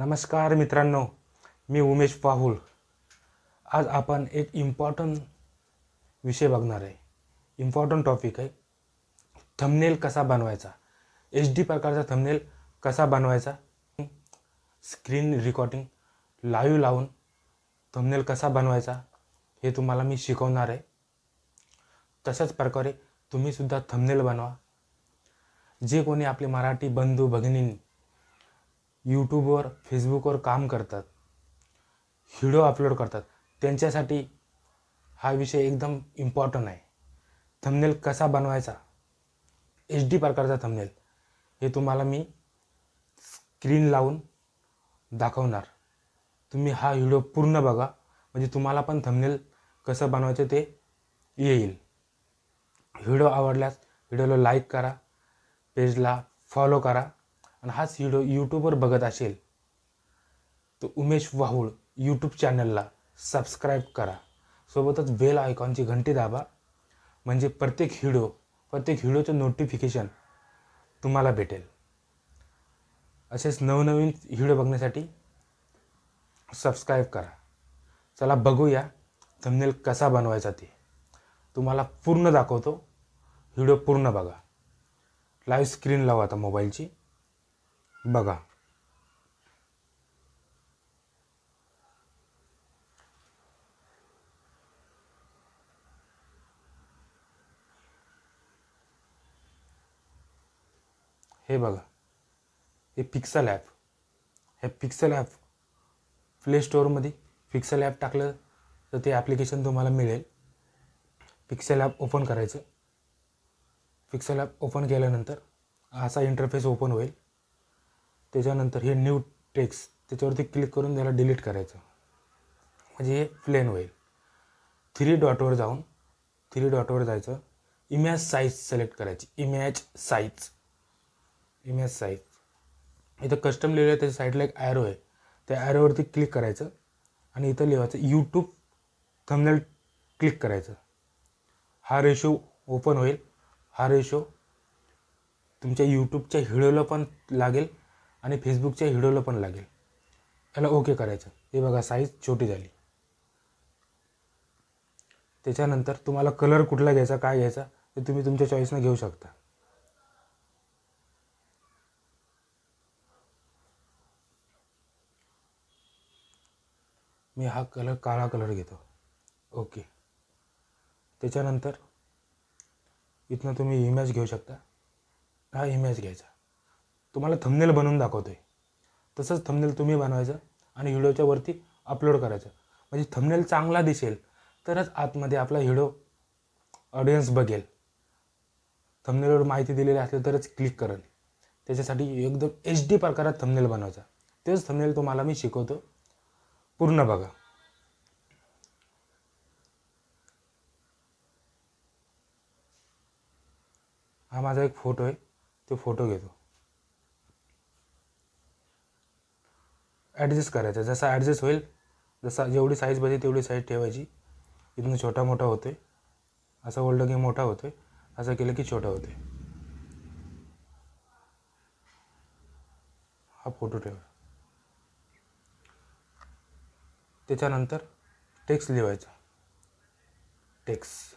नमस्कार मित्रांनो मी उमेश पाहुल. आज आपण एक इम्पॉर्टंट विषय बघणार आहे. इम्पॉर्टंट टॉपिक आहे. थंबनेल कसा बनवायचा? एच डी प्रकारचा थंबनेल कसा बनवायचा? स्क्रीन रेकॉर्डिंग लाईव्ह लावून थंबनेल कसा बनवायचा? हे तुम्हाला मी शिकवणार आहे. तशाच प्रकारे तुम्हीसुद्धा थंबनेल बनवा. जे कोणी आपले मराठी बंधू भगिनी यूट्यूबवर फेसबुकवर काम करतात. व्हिडिओ अपलोड करतात. त्यांच्यासाठी हा विषय एकदम इम्पॉर्टंट आहे. थंबनेल कसा बनवायचा? एच डी प्रकारचा थंबनेल हे तुम्हाला मी स्क्रीन लावून दाखवणार. तुम्ही हा व्हिडिओ पूर्ण बघा. म्हणजे तुम्हाला पण थंबनेल कसं बनवायचं ते येईल. व्हिडिओ आवडल्यास व्हिडिओला लाईक करा. पेजला फॉलो करा. आणि हाच व्हिडिओ यूट्यूबवर बघत असेल तर उमेश वाहुळ यूट्यूब चॅनलला सबस्क्राईब करा. सोबतच बेल आयकॉनची घंटी दाबा. म्हणजे प्रत्येक व्हिडिओ प्रत्येक व्हिडिओचं नोटिफिकेशन तुम्हाला भेटेल. असेच नवनवीन व्हिडिओ बघण्यासाठी सबस्क्राईब करा. चला बघूया थंबनेल कसा बनवायचा ते. तुम्हाला पूर्ण दाखवतो. व्हिडिओ पूर्ण बघा. लाईव्ह स्क्रीन लावा आता मोबाईलची बघा. हे बघा. हे पिक्सल ॲप हे पिक्सल ॲप प्ले स्टोअरमध्ये पिक्सल ॲप टाकलं तर ते ॲप्लिकेशन तुम्हाला मिळेल. पिक्सल ॲप ओपन करायचं. पिक्सल ॲप ओपन केल्यानंतर असा इंटरफेस ओपन होईल. त्याच्यानंतर हे न्यू टेक्स त्याच्यावरती क्लिक करून त्याला डिलीट करायचं. म्हणजे हे प्लेन होईल. थ्री डॉटवर जाऊन थ्री डॉटवर जायचं. इमेज साईज सिलेक्ट करायची. इमेज साईज इमेज साईज इथं कस्टम लिहिलं आहे त्याच्या साईडला एक ॲरो आहे. त्या ॲरोवरती क्लिक करायचं. आणि इथं लिहायचं यूट्यूब थंबनेल क्लिक करायचं. हा रेशो ओपन होईल. हा रेशो तुमच्या यूट्यूबच्या हिडोला पण लागेल. आणि फेसबुकच्या व्हिडिओला पण लागेल. याला ओके करायचं. हे बघा साईज छोटी झाली. त्याच्यानंतर तुम्हाला कलर कुठला घ्यायचा काय घ्यायचा ते तुम्ही तुमच्या चॉईसनं घेऊ शकता. मी हा कलर काळा कलर घेतो. ओके. त्याच्यानंतर इथनं तुम्ही इमेज घेऊ शकता. हा इमेज घ्यायचा. तुम्हाला थंबनेल बनवून दाखवतो आहे तसंच थंबनेल तुम्ही बनवायचं आणि व्हिडिओच्या वरती अपलोड करायचं. म्हणजे थंबनेल चांगला दिसेल तरच आतमध्ये आपला व्हिडिओ ऑडियन्स बघेल. थंबनेलवर माहिती दिलेली असली तरच क्लिक करेल. त्याच्यासाठी एकदम एच डी प्रकारात थंबनेल बनवायचा. तेच थंबनेल तुम्हाला मी शिकवतो. पूर्ण बघा. हा माझा एक फोटो आहे. तो फोटो घेतो. ॲडजस्ट करायचा. जसा ॲडजस्ट होईल जसा जेवढी साईज पाहिजे तेवढी साईज ठेवायची. इथून छोटा मोठा होतो आहे असं ओल्ड की मोठा होतो आहे असं केलं की छोटा होतो आहे हा फोटो ठेवा. त्याच्यानंतर टेक्स्ट लिहायचा. टेक्स्ट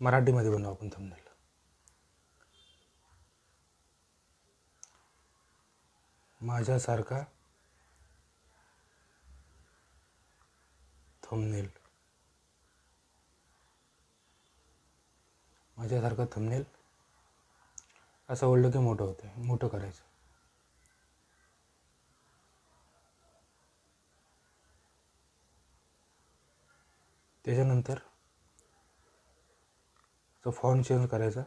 मराठीमध्ये बनवू आपण थंबनेल माझ्यासारखा थंबनेल माझ्यासारखा थंबनेल असं ओढलं की मोठं होतं मोठं करायचं. त्याच्यानंतर तो फॉन्ट चेंज करायचा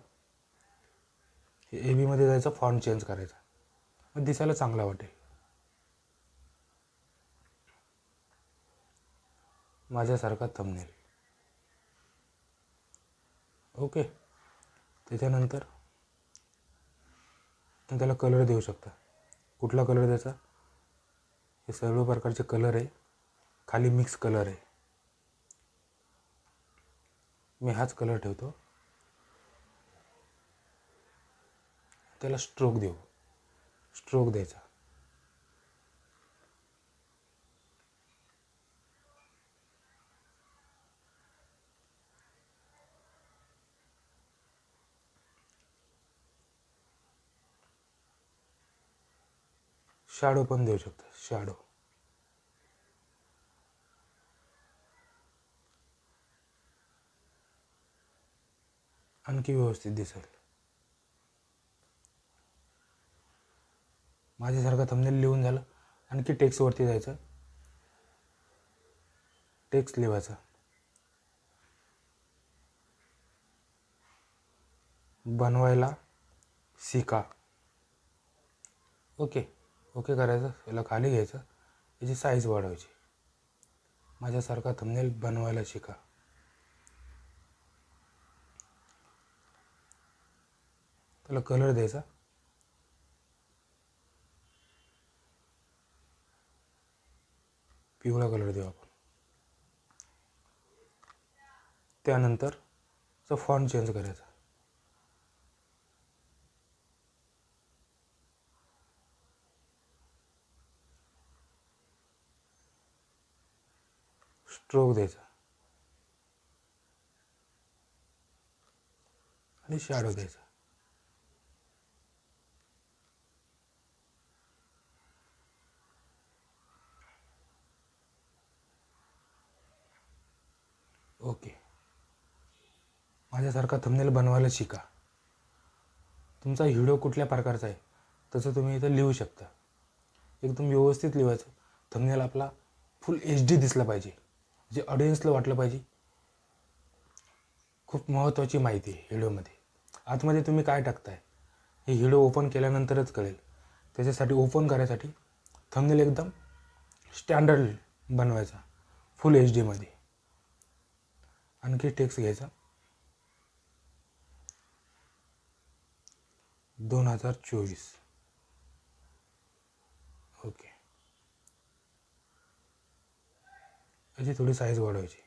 ए बीमध्ये जायचं फॉन्ट चेंज करायचा. दिसायला चांगला वाटेल. माझ्यासारखा थंबनेल ओके त्याच्यानंतर तुम्ही त्याला कलर देऊ शकता. कुठला कलर द्यायचा? हे सर्व प्रकारचे कलर आहे. खाली मिक्स कलर आहे. मी हाच कलर ठेवतो. त्याला स्ट्रोक देऊ. स्ट्रोक द्यायचा. शॅडो पण देऊ शकता शॅडो आणखी व्यवस्थित दिसेल. माझ्यासारखा थंबनेल लिहून झालं. आणखी टेक्स्टवरती जायचं. टेक्स्ट लिहायचा. बनवायला शिका. ओके ओके करायचं. याला खाली घ्यायचं. याची साईज वाढवायची. माझ्यासारखा थंबनेल बनवायला शिका. त्याला कलर द्यायचा. पिवळा कलर देऊ आपण. त्यानंतर फॉन्ट चेंज करायचा. स्ट्रोक द्यायचा. आणि शॅडो द्यायचा ओके माझ्यासारखा थंबनेल बनवायला शिका. तुमचा व्हिडिओ कुठल्या प्रकारचा आहे तसं तुम्ही इथं लिहू शकता. एकदम व्यवस्थित लिहायचं. थंबनेल आपला फुल एच डी दिसला पाहिजे जे ऑडियन्सला वाटलं पाहिजे. खूप महत्त्वाची माहिती आहे व्हिडिओमध्ये आतमध्ये तुम्ही काय टाकताय हे व्हिडिओ ओपन केल्यानंतरच कळेल. त्याच्यासाठी ओपन करायसाठी थंबनेल एकदम स्टँडर्ड बनवायचा फुल एच डीमध्ये आणखी टेक्स्ट घ्यायचा. दोन हजार चोवीस. ओके. याची थोडी साईज वाढवायची.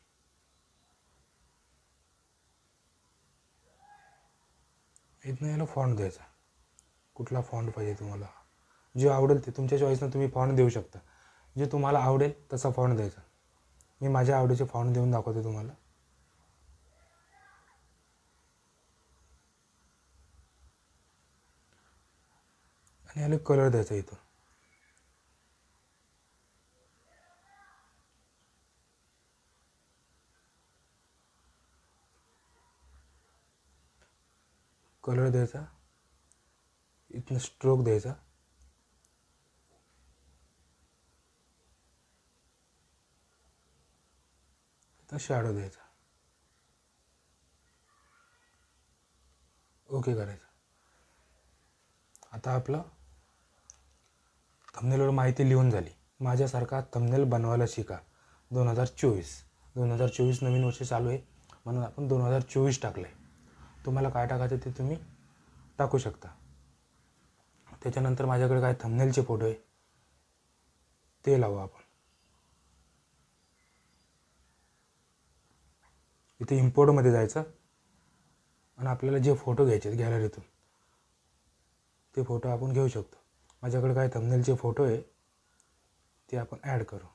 इथनं याला फॉन्ट द्यायचा. कुठला फॉन्ट पाहिजे तुम्हाला? जे आवडेल ते. तुमच्या चॉईसनं तुम्ही फॉन्ट देऊ शकता. जे तुम्हाला आवडेल तसा फॉन्ट द्यायचा. मी माझ्या आवडीचे फॉन्ट देऊन दाखवते तुम्हाला. आणि याला कलर द्यायचा इथं. कलर द्यायचा. इथनं स्ट्रोक द्यायचा. इथं शॅडो द्यायचा. ओके करायचं. आता आपलं थंबनेलवर माहिती लिहून झाली. माझ्यासारखा थंबनेल बनवायला शिका. दोन हजार चोवीस. दोन हजार चोवीस नवीन वर्ष चालू आहे. म्हणून आपण दोन हजार चोवीस टाकलं आहे तुम्हाला काय टाकायचं ते तुम्ही टाकू शकता. त्याच्यानंतर माझ्याकडे काय थंबनेलचे फोटो आहे? ते लावू आपण. इथे इम्पोर्टमध्ये जायचं. आणि आपल्याला जे फोटो घ्यायचे आहेत गॅलरीतून ते फोटो आपण घेऊ शकतो. माझ्याकडे काय थंबनेलचे फोटो आहे ते आपण ॲड करू.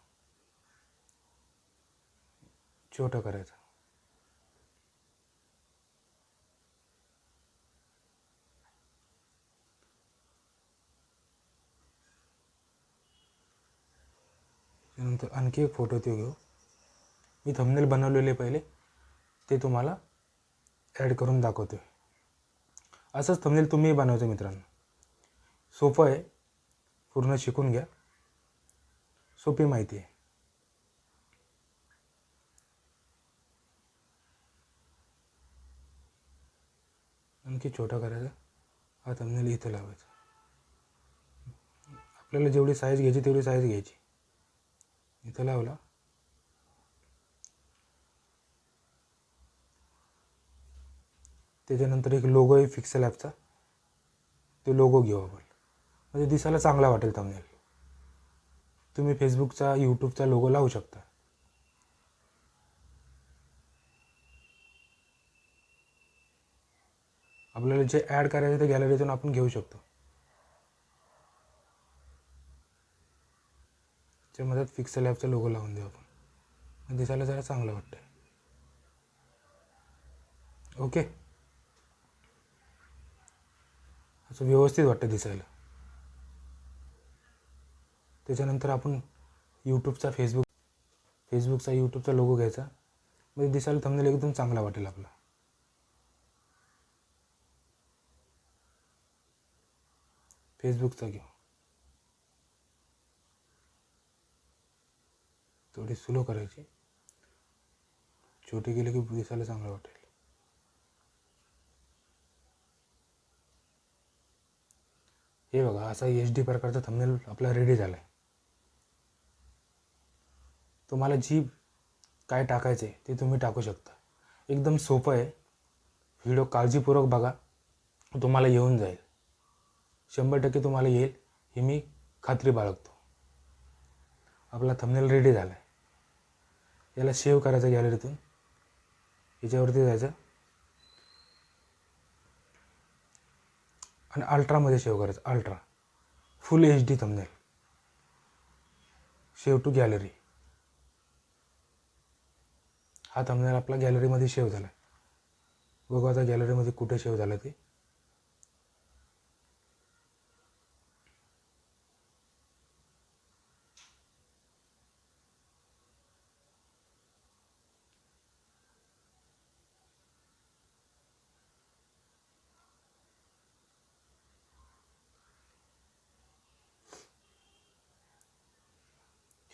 छोटं करायचं. त्यानंतर आणखी एक फोटो ते घेऊ. मी थंबनेल बनवलेले पहिले ते तुम्हाला ॲड करून दाखवतो असंच थंबनेल तुम्ही बनवायचं मित्रांनो. सोपं आहे. पूर्ण शिकून घ्या. सोपी माहिती आहे. आणखी छोटा करायचा. हा तमनेल इथं लावायचा. आपल्याला जेवढी साईज घ्यायची तेवढी साईज घ्यायची. इथं लावला. त्याच्यानंतर एक लोगो आहे फिक्सल ॲपचा ते लोगो घेऊ आपण. म्हणजे दिसायला चांगला वाटेल थंबनेल तुम्ही फेसबुकचा यूट्यूबचा लोगो लावू शकता. आपल्याला जे ॲड करायचं ते गॅलरीतून आपण घेऊ शकतो. त्यामध्ये फिक्सल ॲपचा लोगो लावून देऊ आपण. दिसायला जरा चांगलं वाटतं ओके असं व्यवस्थित वाटतं दिसायला. त्याच्यानंतर आपण यूट्यूबचा फेसबुक फेसबुकचा यूट्यूबचा लोगो घ्यायचा. म्हणजे दिसायला थंबनेल एकदम चांगला वाटेल आपला. फेसबुकचा घेऊ. थोडी स्लो करायची. छोटी गेली की दिसायला चांगलं वाटेल. हे बघा असा एच डी प्रकारचा थंबनेल आपला रेडी झाला आहे तुम्हाला जी काय टाकायचं आहे ते तुम्ही टाकू शकता. एकदम सोपं आहे. व्हिडिओ काळजीपूर्वक बघा. तुम्हाला येऊन जाईल. शंभर टक्के तुम्हाला येईल हे मी खात्री बाळगतो. आपला थंबनेल रेडी झाला आहे याला सेव्ह करायचं गॅलरीतून याच्यावरती जायचं. आणि अल्ट्रामध्ये सेव्ह करायचं. Ultra full H D thumbnail save to gallery हा थंबनेल आपला गॅलरीमध्ये सेव्ह झाला. बघू आता गॅलरीमध्ये कुठे सेव्ह झाला ते.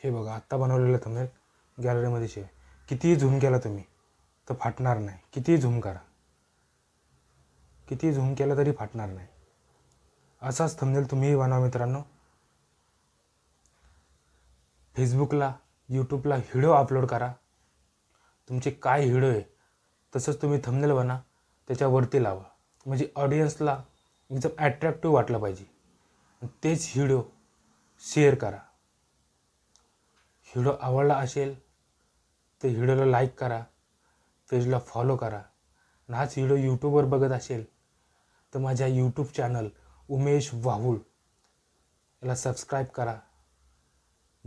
हे बघा आत्ता बनवलेलं थंबनेल गॅलरीमध्ये सेव्ह कितीही झूम केला तुम्ही तर फाटणार नाही. कितीही झूम करा. कितीही झूम केला तरी फाटणार नाही. असाच थंबनेल तुम्हीही बनवा मित्रांनो. फेसबुकला यूट्यूबला व्हिडिओ अपलोड करा. तुमचे काय व्हिडिओ आहे तसंच तुम्ही थंबनेल बना त्याच्यावरती लावा. म्हणजे ऑडियन्सला एकदम ॲट्रॅक्टिव्ह वाटलं पाहिजे. तेच व्हिडिओ शेअर करा. व्हिडिओ आवडला असेल तर व्हिडिओला लाईक करा पेजला फॉलो करा. आणि हाच व्हिडिओ यूट्यूबवर बघत असेल तर माझ्या यूट्यूब चॅनल उमेश वाहुळ. याला सबस्क्राईब करा.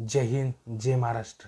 जय हिंद जय महाराष्ट्र.